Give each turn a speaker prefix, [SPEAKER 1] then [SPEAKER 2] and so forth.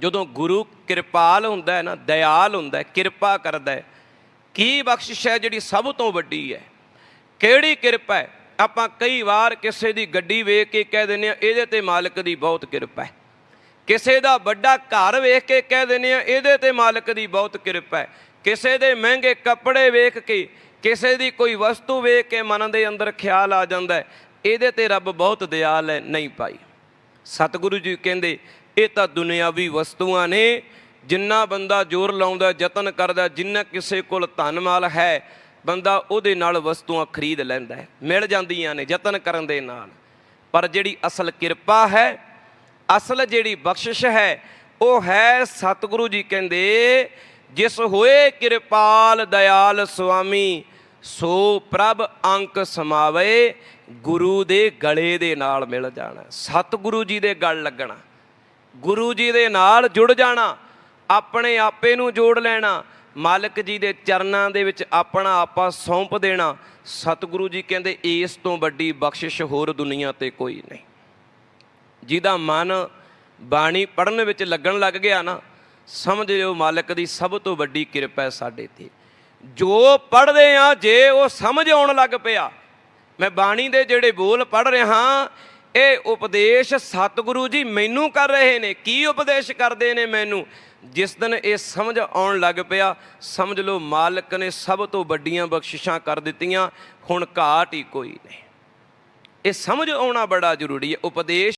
[SPEAKER 1] ਜਦੋਂ ਗੁਰੂ ਕਿਰਪਾਲ ਹੁੰਦਾ ਹੈ ਨਾ, ਦਇਆਲ ਹੁੰਦਾ ਹੈ, ਕਿਰਪਾ ਕਰਦਾ ਹੈ, ਕੀ ਬਖਸ਼ਿਸ਼ ਹੈ ਜਿਹੜੀ ਸਭ ਤੋਂ ਵੱਡੀ ਹੈ? ਕਿਹੜੀ ਕਿਰਪਾ ਹੈ? ਆਪਾਂ ਕਈ ਵਾਰ ਕਿਸੇ ਦੀ ਗੱਡੀ ਵੇਖ ਕੇ ਕਹਿ ਦਿੰਦੇ ਆ ਇਹਦੇ ਤੇ ਮਾਲਕ ਦੀ ਬਹੁਤ ਕਿਰਪਾ ਹੈ। ਕਿਸੇ ਦਾ ਵੱਡਾ ਘਰ ਵੇਖ ਕੇ ਕਹਿ ਦਿੰਦੇ ਆ ਇਹਦੇ ਤੇ ਮਾਲਕ ਦੀ ਬਹੁਤ ਕਿਰਪਾ ਹੈ। ਕਿਸੇ ਦੇ ਮਹਿੰਗੇ ਕੱਪੜੇ ਵੇਖ ਕੇ, ਕਿਸੇ ਦੀ ਕੋਈ ਵਸਤੂ ਵੇਖ ਕੇ ਮਨ ਦੇ ਅੰਦਰ ਖਿਆਲ ਆ ਜਾਂਦਾ ਹੈ, ਇਹਦੇ ਤੇ ਰੱਬ ਬਹੁਤ ਦਿਆਲ ਹੈ, ਨਹੀਂ ਪਾਈ ਸਤਿਗੁਰੂ ਜੀ ਕਹਿੰਦੇ, ਇਹ ਤਾਂ ਦੁਨਿਆਵੀ ਵਸਤੂਆਂ ਨੇ, ਜਿੰਨਾ ਬੰਦਾ ਜ਼ੋਰ ਲਾਉਂਦਾ, ਯਤਨ ਕਰਦਾ, ਜਿੰਨਾ ਕਿਸੇ ਕੋਲ ਧਨ ਮਾਲ ਹੈ, ਬੰਦਾ ਉਹਦੇ ਨਾਲ ਵਸਤੂਆਂ ਖਰੀਦ ਲੈਂਦਾ ਹੈ। ਮਿਲ ਜਾਂਦੀਆਂ ਨੇ ਯਤਨ ਕਰਨ ਦੇ ਨਾਲ। ਪਰ ਜਿਹੜੀ ਅਸਲ ਕਿਰਪਾ ਹੈ, ਅਸਲ ਜਿਹੜੀ ਬਖਸ਼ਿਸ਼ ਹੈ, ਉਹ ਹੈ ਸਤਿਗੁਰੂ ਜੀ ਕਹਿੰਦੇ, ਜਿਸ ਹੋਏ ਕਿਰਪਾਲ ਦਇਆਲ ਸੁਆਮੀ ਸੋ ਪ੍ਰਭ ਅੰਕ ਸਮਾਵੇ, ਗੁਰੂ ਦੇ ਗਲੇ ਦੇ ਨਾਲ ਮਿਲ ਜਾਣਾ। ਸਤਿਗੁਰੂ ਜੀ ਦੇ ਗਲ ਲੱਗਣਾ। ਗੁਰੂ ਜੀ ਦੇ ਨਾਲ ਜੁੜ ਜਾਣਾ। ਆਪਣੇ ਆਪੇ ਨੂੰ ਜੋੜ ਲੈਣਾ। ਮਾਲਕ ਜੀ ਦੇ ਚਰਨਾਂ ਦੇ ਵਿੱਚ ਆਪਣਾ ਆਪਾ ਸੌਂਪ ਦੇਣਾ। ਸਤਿਗੁਰੂ ਜੀ ਕਹਿੰਦੇ, ਇਸ ਤੋਂ ਵੱਡੀ ਬਖਸ਼ਿਸ਼ ਹੋਰ ਦੁਨੀਆ ਤੇ ਕੋਈ ਨਹੀਂ। ਜਿਹਦਾ ਮਨ ਬਾਣੀ ਪੜਨ ਵਿੱਚ ਲੱਗਣ ਲੱਗ ਗਿਆ ਨਾ, ਸਮਝ ਲਿਓ ਮਾਲਕ ਦੀ ਸਭ ਤੋਂ ਵੱਡੀ ਕਿਰਪਾ ਹੈ ਸਾਡੇ ਤੇ। ਜੋ ਪੜਦੇ ਆ, ਜੇ ਉਹ ਸਮਝ ਆਉਣ ਲੱਗ ਪਿਆ। ਮੈਂ ਬਾਣੀ ਦੇ ਜਿਹੜੇ ਬੋਲ ਪੜ੍ਹ ਰਿਹਾ ਇਹ ਉਪਦੇਸ਼ ਸਤਿਗੁਰੂ ਜੀ ਮੈਨੂੰ ਕਰ ਰਹੇ ਨੇ। ਕੀ ਉਪਦੇਸ਼ ਕਰਦੇ ਨੇ ਮੈਨੂੰ? ਜਿਸ ਦਿਨ ਇਹ ਸਮਝ ਆਉਣ ਲੱਗ ਪਿਆ, ਸਮਝ ਲਓ ਮਾਲਕ ਨੇ ਸਭ ਤੋਂ ਵੱਡੀਆਂ ਬਖਸ਼ਿਸ਼ਾਂ ਕਰ ਦਿੱਤੀਆਂ, ਹੁਣ ਘਾਟ ਹੀ ਕੋਈ ਨਹੀਂ। ਇਹ ਸਮਝ ਆਉਣਾ ਬੜਾ ਜ਼ਰੂਰੀ ਹੈ। ਉਪਦੇਸ਼